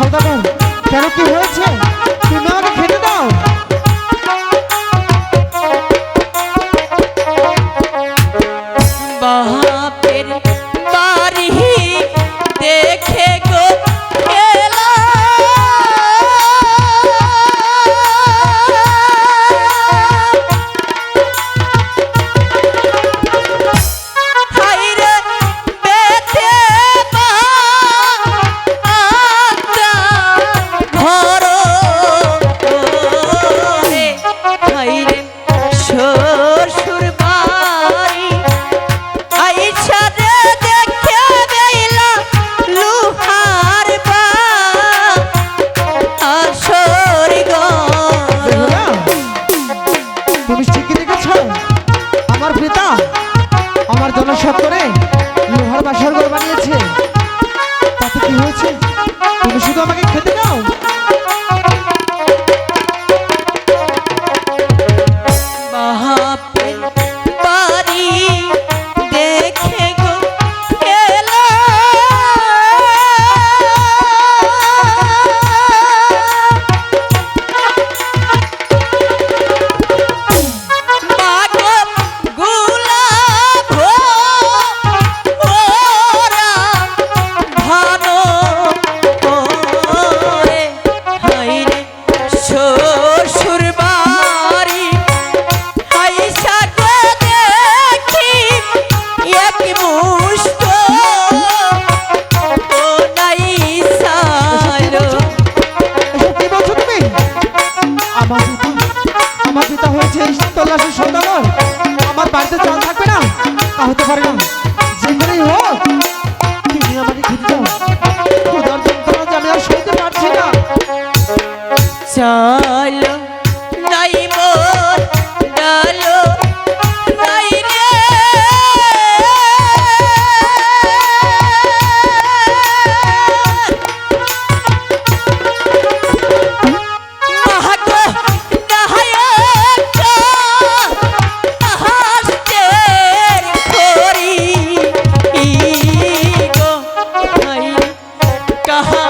সৌদাগর কেন কি হয়েছে? তুমি আমাকে খেতে দাও। বাপের বাড়ি দেখে পলাশে সদা। कहा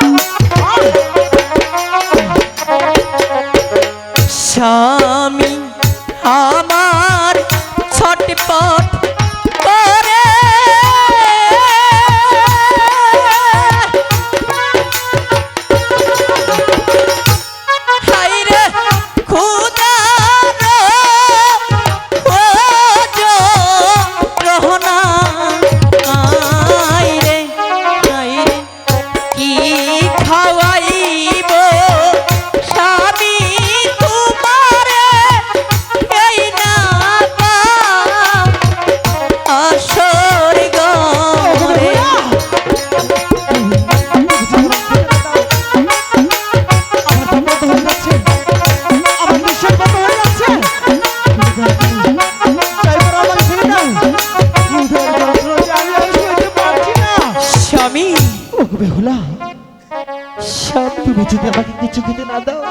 তুমি যদি আমাকে কিছু খেতে না দাও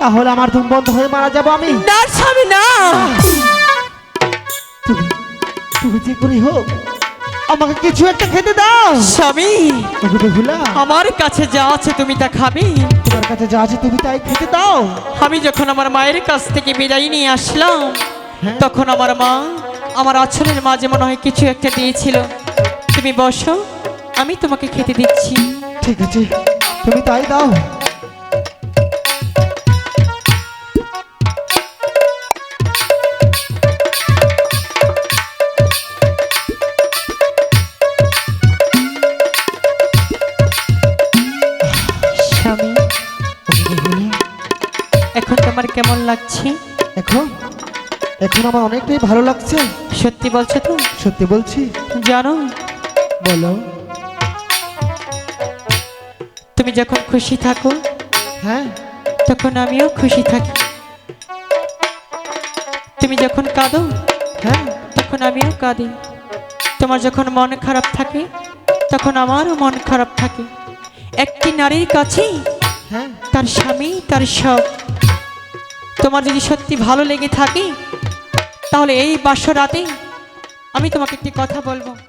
তাহলে আমার ধুম বন্ধ হয়ে মারা যাব আমি। স্বামী না। তুমি তুমি যে করেই হোক আমাকে কিছু একটা খেতে দাও। স্বামী ওহ বেহুলা আমার কাছে যা আছে তুমি তা খাবি। তোমার কাছে যা আছে তুমি তাই খেতে দাও। আমি যখন আমার মায়ের কাছ থেকে বিদায় নিয়ে আসলাম হ্যাঁ। তখন আমার মা আমার আচরের মাঝে মনে হয় কিছু একটা দিয়েছিল। তুমি বসো। আমি তোমাকে খেতে দিচ্ছি। ঠিক আছে তুমি তাই দাও। এখন তোমার কেমন লাগছে? এখন? এখন আমার অনেকটাই ভালো লাগছে। সত্যি বলছো তো? সত্যি বলছি। জানো? বলো। তুমি যখন খুশি থাকো হ্যাঁ। তখন আমিও খুশি থাকি। তুমি যখন কাঁদো হ্যাঁ। তখন আমিও কাঁদি। তোমার যখন মন খারাপ থাকে তখন আমারও মন খারাপ থাকে। একটি নারীর কাছে হ্যাঁ। তার স্বামী তার সব। তোমার যদি সত্যি ভালো লেগে থাকে তাহলে এই বাসর রাতে আমি তোমাকে একটি কথা বলব।